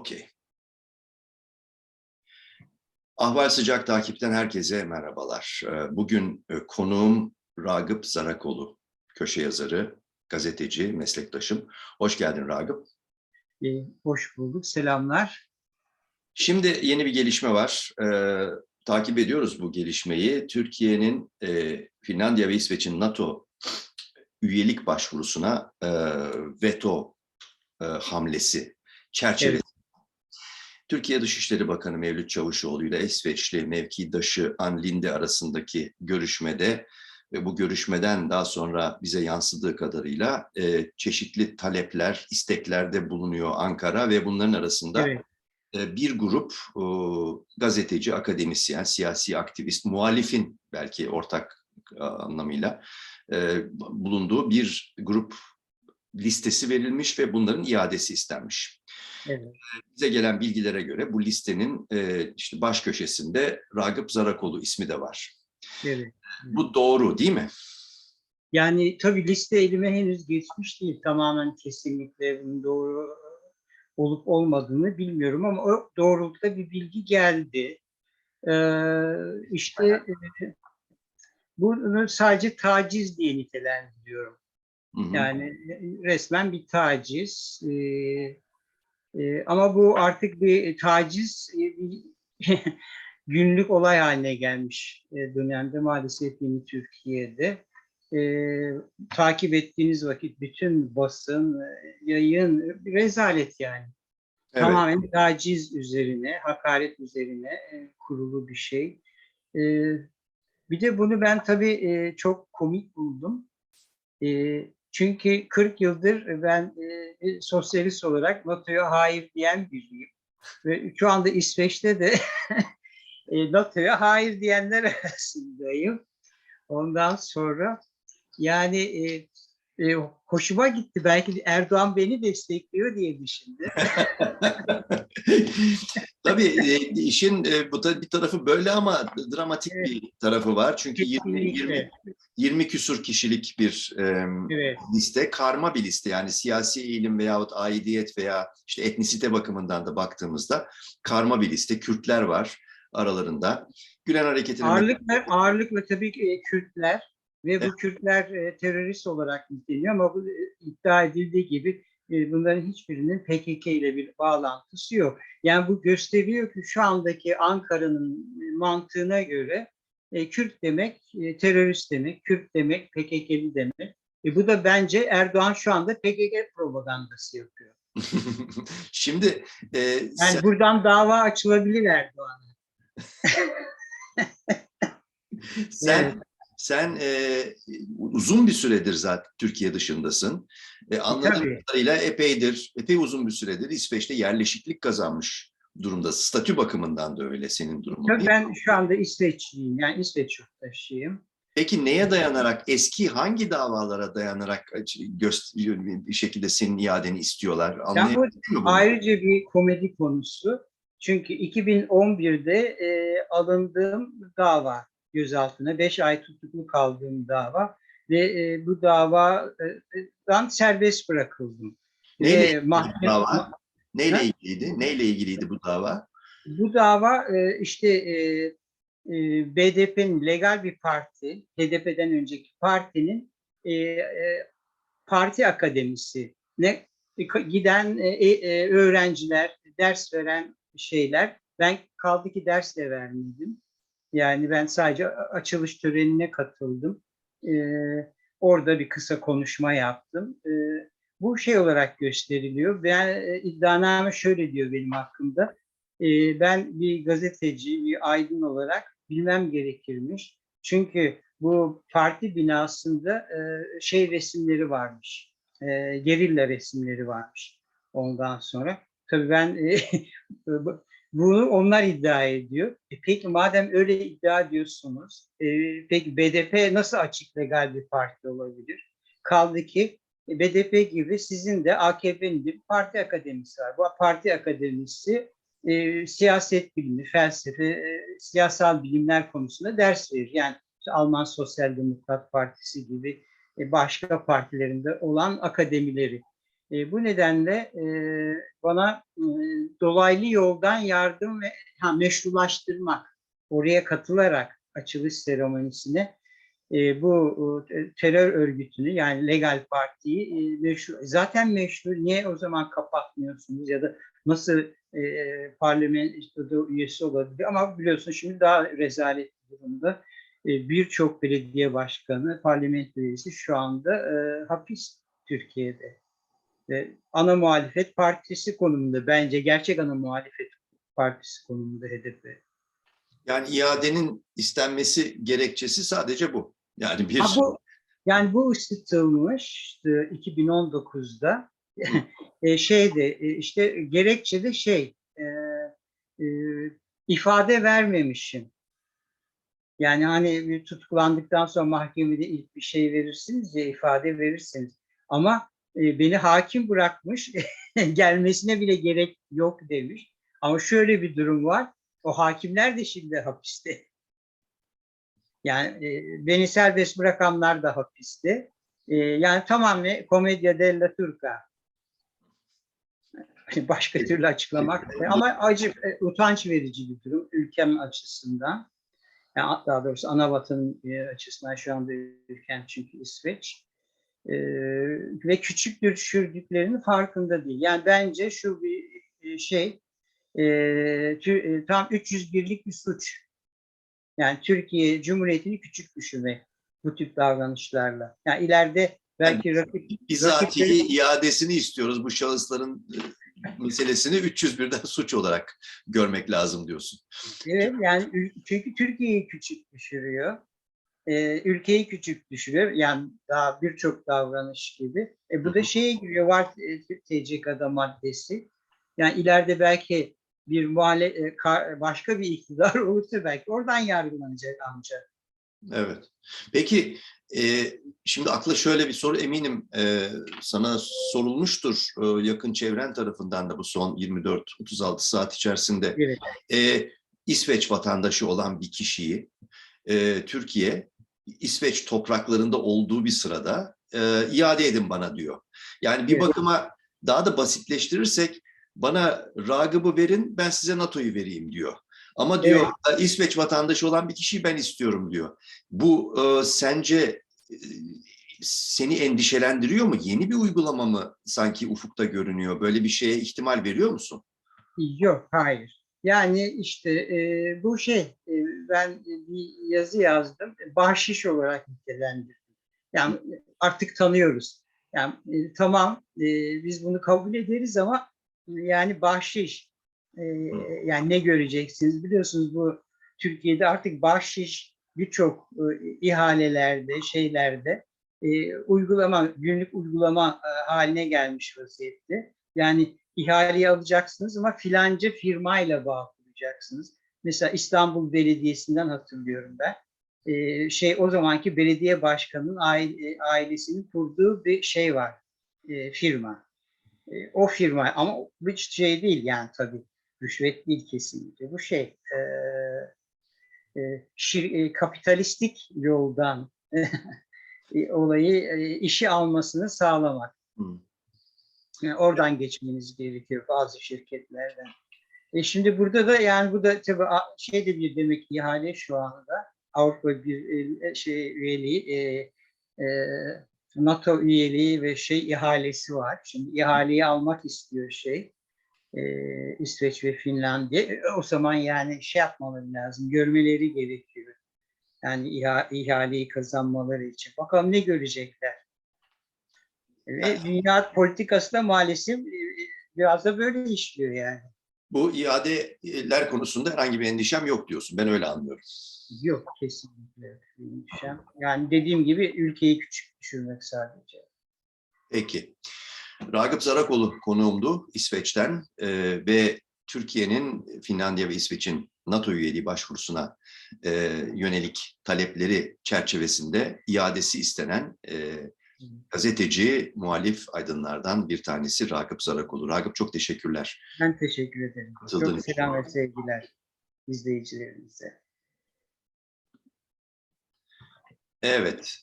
Okey. Ahval Sıcak takipten herkese merhabalar. Ee, Bugün e, konuğum Ragıp Zarakoğlu, köşe yazarı, gazeteci, meslektaşım. Hoş geldin Ragıp. Ee, hoş bulduk. Selamlar. Şimdi yeni bir gelişme var. Ee, takip ediyoruz bu gelişmeyi. Türkiye'nin e, Finlandiya ve İsveç'in NATO üyelik başvurusuna e, veto e, hamlesi çerçevesi. Türkiye Dışişleri Bakanı Mevlüt Çavuşoğlu ile İsveçli mevkidaşı Ann Linde arasındaki görüşmede ve bu görüşmeden daha sonra bize yansıdığı kadarıyla e, çeşitli talepler, isteklerde bulunuyor Ankara ve bunların arasında Evet. e, bir grup e, gazeteci, akademisyen, siyasi aktivist, muhalifin belki ortak e, anlamıyla e, bulunduğu bir grup listesi verilmiş ve bunların iadesi istenmiş. Evet. Bize gelen bilgilere göre bu listenin e, işte baş köşesinde Ragıp Zarakoğlu ismi de var. Evet. Bu doğru değil mi? Yani tabii liste elime henüz geçmiş değil. Tamamen kesinlikle bunun doğru olup olmadığını bilmiyorum ama o doğrultuda bir bilgi geldi. Ee, işte e, bunu sadece taciz diye nitelendiriyorum. Hı hı. Yani resmen bir taciz. Ee, e, ama bu artık bir taciz, e, bir günlük olay haline gelmiş e, dönemde maalesef yeni Türkiye'de. E, takip ettiğiniz vakit bütün basın, e, yayın rezalet yani. Evet. Tamamen taciz üzerine, hakaret üzerine e, kurulu bir şey. E, bir de bunu ben tabii e, çok komik buldum. E, çünkü 40 yıldır ben e, bir sosyalist olarak NATO'ya hayır diyen biriyim. Ve şu anda İsveç'te de e, NATO'ya hayır diyenler arasındayım. Ondan sonra yani e, e, hoşuma gitti. Belki Erdoğan beni destekliyor diye düşündüm. Tabii e, işin e, bu bir tarafı böyle ama dramatik Evet. bir tarafı var. Çünkü 20, 20, Kesinlikle. 20 küsur kişilik bir e, Evet. liste, karma bir liste. Yani siyasi eğilim veyahut aidiyet veya işte etnisite bakımından da baktığımızda karma bir liste. Kürtler var aralarında. Gülen Hareketi'nin Ağırlıkla, ağırlıkla tabii ki e, Kürtler ve bu Evet. Kürtler e, terörist olarak niteleniyor ama bu e, iddia edildiği gibi e, bunların hiçbirinin PKK ile bir bağlantısı yok. Yani bu gösteriyor ki şu andaki Ankara'nın e, mantığına göre e, Kürt demek e, terörist demek, Kürt demek PKK'li demek. E, bu da bence Erdoğan şu anda PKK propagandası yapıyor. Şimdi e, Yani sen- buradan dava açılabilir Erdoğan'a. Sen Evet. Sen e, uzun bir süredir zaten Türkiye dışındasın. E, anladığım Tabii. kadarıyla epeydir, epey uzun bir süredir İsveç'te yerleşiklik kazanmış durumda. Statü bakımından da öyle senin durumun. Tabii ben şu anda İsveçliyim, yani İsveç yurttaşıyım. Peki neye dayanarak, eski hangi davalara dayanarak bir şekilde senin iadeni istiyorlar? Anlayabildin mi bunu? ayrıca bir komedi konusu. Çünkü 2011'de e, alındığım dava gözaltına, 5 ay tutuklu kaldığım dava ve e, bu davadan serbest bırakıldım. Neyle Ve mahkeme- dava? Neyle Ha? ilgiliydi? Neyle ilgiliydi bu dava? Bu dava e, işte e, e, BDP'nin legal bir parti, HDP'den önceki partinin e, e, parti akademisi ne giden e, e, öğrenciler, ders veren şeyler. Ben kaldı ki ders de vermedim. Yani ben sadece açılış törenine katıldım. E, orada bir kısa konuşma yaptım. E, bu şey olarak gösteriliyor. Ben e, iddianame şöyle diyor benim hakkımda. E, ben bir gazeteci, bir aydın olarak bilmem gerekirmiş. Çünkü bu parti binasında e, şey resimleri varmış. E, gerilla resimleri varmış ondan sonra. Tabii ben e, bunu onlar iddia ediyor. E, peki madem öyle iddia ediyorsunuz, e, peki BDP nasıl açık legal bir parti olabilir? Kaldı ki e, BDP gibi sizin de AKP'nin de parti akademisi var. Bu parti akademisi e, siyaset bilimi, felsefe, e, siyasal bilimler konusunda ders verir. Yani işte Alman Sosyal Demokrat Partisi gibi e, başka partilerinde olan akademileri. E, bu nedenle e, bana e, dolaylı yoldan yardım ve ha, meşrulaştırmak, oraya katılarak açılış seremonisine e, bu e, terör örgütünü yani legal partiyi e, meşru, zaten meşru niye o zaman kapatmıyorsunuz ya da nasıl e, parlamentoda üyesi olabilir? Ama biliyorsun şimdi daha rezalet durumda E, birçok belediye başkanı parlamento üyesi şu anda e, hapis Türkiye'de ana muhalefet partisi konumunda bence gerçek ana muhalefet partisi konumunda HDP. Yani iadenin istenmesi gerekçesi sadece bu. Yani bir Ha, bu, yani bu ısıtılmış e, 2019'da e, şeyde e, işte gerekçe de şey e, e, ifade vermemişim. Yani hani tutuklandıktan sonra mahkemede ilk bir şey verirsiniz ya ifade verirsiniz. Ama beni hakim bırakmış gelmesine bile gerek yok demiş. Ama şöyle bir durum var. O hakimler de şimdi hapiste. Yani e, beni serbest bırakanlar da hapiste. E, yani tamamen komedya della turca. Başka türlü açıklamak. Ama acı, e, utanç verici bir durum ülkem açısından. Yani daha doğrusu ana vatanın e, açısından şu anda ülkem çünkü İsveç. E, ve küçük düşürdüklerinin farkında değil. Yani bence şu bir e, şey e, tü- e, tam 301'lik bir suç. Yani Türkiye Cumhuriyeti'ni küçük düşürmek bu tip davranışlarla. Yani ileride belki rakip bizatihi iadesini istiyoruz bu şahısların meselesini 301'den suç olarak görmek lazım diyorsun. Evet yani çünkü Türkiye'yi küçük düşürüyor. Ee, ülkeyi küçük düşürüyor. Yani daha birçok davranış gibi. E, bu da şeye giriyor var e, TCK'da maddesi. Yani ileride belki bir muhale e, ka- başka bir iktidar olursa belki oradan yargılanacak ancak. Evet. Peki e, şimdi akla şöyle bir soru eminim e, sana sorulmuştur e, yakın çevren tarafından da bu son 24-36 saat içerisinde. Evet. E, İsveç vatandaşı olan bir kişiyi e, Türkiye İsveç topraklarında olduğu bir sırada e, iade edin bana diyor. Yani bir Evet. bakıma daha da basitleştirirsek bana Ragıp'ı verin ben size NATO'yu vereyim diyor. Ama diyor İsveç vatandaşı olan bir kişiyi ben istiyorum diyor. Bu e, sence e, seni endişelendiriyor mu? Yeni bir uygulama mı sanki ufukta görünüyor? Böyle bir şeye ihtimal veriyor musun? Yok, hayır. Yani işte e, bu şey, e, ben bir yazı yazdım, bahşiş olarak nitelendirdim. Yani artık tanıyoruz. Yani e, tamam, e, biz bunu kabul ederiz ama yani bahşiş, e, yani ne göreceksiniz? Biliyorsunuz bu Türkiye'de artık bahşiş birçok e, ihalelerde, şeylerde e, uygulama, günlük uygulama e, haline gelmiş vaziyette. Yani ihaleyi alacaksınız ama filanca firmayla bağ kuracaksınız. Mesela İstanbul Belediyesi'nden hatırlıyorum ben. Ee, şey o zamanki belediye başkanının aile, ailesinin kurduğu bir şey var. e, firma. E, o firma ama hiç şey değil yani tabii. Rüşvet değil kesinlikle. Bu şey e, e, şir, e, kapitalistik yoldan e, olayı e, işi almasını sağlamak. Hmm. Yani oradan geçmeniz gerekiyor bazı şirketlerden. E şimdi burada da yani bu da tabii şey de bir demek ihale şu anda Avrupa bir e, şey üyeliği e, e, NATO üyeliği ve şey ihalesi var. Şimdi ihaleyi almak istiyor şey e, İsveç ve Finlandiya. E, O zaman yani şey yapmaları lazım, görmeleri gerekiyor. Yani iha, ihaleyi kazanmaları için. Bakalım ne görecekler. Ve dünya politikası da maalesef e, biraz da böyle işliyor yani. Bu iadeler konusunda herhangi bir endişem yok diyorsun. Ben öyle anlıyorum. Yok kesinlikle. benim düşen. Yani dediğim gibi ülkeyi küçük düşürmek sadece. Peki. Ragıp Zarakoğlu konuğumdu İsveç'ten e, ve Türkiye'nin Finlandiya ve İsveç'in NATO üyeliği başvurusuna e, yönelik talepleri çerçevesinde iadesi istenen e, gazeteci, muhalif aydınlardan bir tanesi Ragıp Zarakoğlu. Ragıp çok teşekkürler. Ben teşekkür ederim. Katıldığın Çok selam ve sevgiler izleyicilerimize. Evet,